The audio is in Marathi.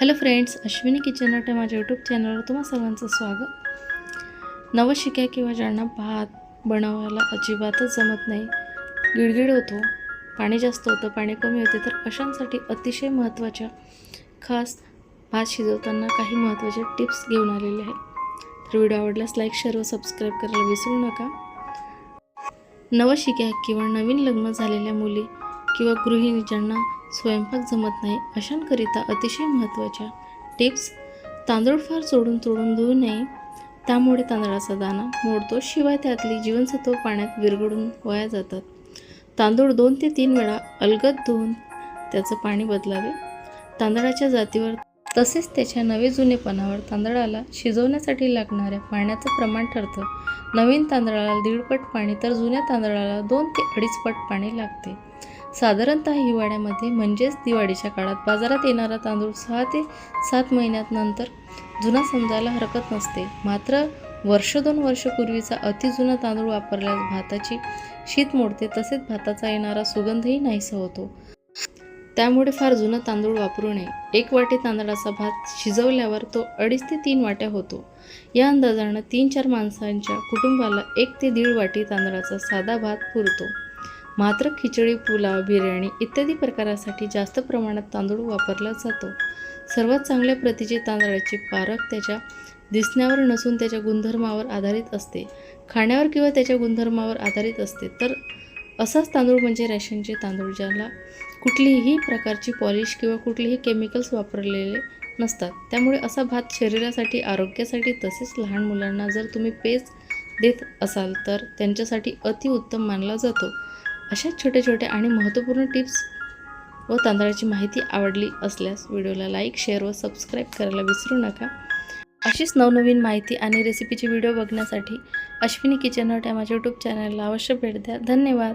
हॅलो फ्रेंड्स अश्विनी किचन वाटे माझ्या यूट्यूब चॅनलवर तुम्हा सर्वांचं स्वागत. नवशिक्या किंवा ज्यांना भात बनवायला अजिबातच जमत नाही गिडगिड होतो पाणी जास्त होतं पाणी कमी होते तर अशांसाठी अतिशय महत्त्वाच्या खास भात शिजवताना काही महत्त्वाच्या टिप्स घेऊन आलेले आहे. तर व्हिडिओ आवडल्यास लाईक शेअर व सबस्क्राईब करायला विसरू नका. नवशिक्या किंवा नवीन लग्न झालेल्या मुली किंवा गृहिणी ज्यांना स्वयंपाक जमत नाही अशांकरिता अतिशय महत्त्वाच्या टिप्स. तांदूळ फार चोडून चोडून धुवू नये. त्यामुळे तांदळाचा दाना मोडतो. शिवाय त्यातली जीवनसत्व पाण्यात विरघळून वाया जातात. तांदूळ दोन ते तीन वेळा अलगद धुवून त्याचं पाणी बदलावे. तांदळाच्या जातीवर तसेच त्याच्या नवे जुनेपणावर तांदळाला शिजवण्यासाठी लागणाऱ्या पाण्याचं प्रमाण ठरतं. नवीन तांदळाला दीडपट पाणी तर जुन्या तांदळाला दोन ते अडीच पट पाणी लागते. साधारणतः हिवाळ्यामध्ये म्हणजेच दिवाळीच्या काळात बाजारात येणारा तांदूळ सहा ते सात महिन्यात नंतर जुना समजायला हरकत नसते. मात्र वर्ष दोन वर्षपूर्वीचा अतिजुना तांदूळ वापरल्यास भाताची शीत मोडते तसेच भाताचा येणारा सुगंधही नाहीसा होतो. त्यामुळे फार जुनं तांदूळ वापरू नये. एक वाटी तांदळाचा भात शिजवल्यावर तो अडीच ते तीन वाट्या होतो. या अंदाजानं तीन चार माणसांच्या कुटुंबाला एक ते दीड वाटी तांदळाचा साधा भात पुरतो. मात्र खिचडी पुलाव बिर्याणी इत्यादी प्रकारासाठी जास्त प्रमाणात तांदूळ वापरला जातो. सर्वात चांगल्या प्रतीचे तांदळाची पारख त्याच्या दिसण्यावर नसून त्याच्या गुणधर्मावर आधारित असते. खाण्यावर किंवा त्याच्या गुणधर्मावर आधारित असते. तर असाच तांदूळ म्हणजे रॅशनचे तांदूळ ज्याला कुठलीही प्रकारची पॉलिश किंवा कुठलेही केमिकल्स वापरलेले नसतात. त्यामुळे असा भात शरीरासाठी आरोग्यासाठी तसेच लहान मुलांना जर तुम्ही पेज देत असाल तर त्यांच्यासाठी अतिउत्तम मानला जातो. अशा छोट्या छोट्या आणि महत्त्वपूर्ण टिप्स व तांदळाची माहिती आवडली असल्यास व्हिडिओला लाईक शेअर व सबस्क्राईब करायला विसरू नका. अशीच नवनवीन माहिती आणि रेसिपीचे व्हिडिओ बघण्यासाठी अश्विनी किचन हट या माझ्या यूट्यूब चॅनलला अवश्य भेट द्या. धन्यवाद.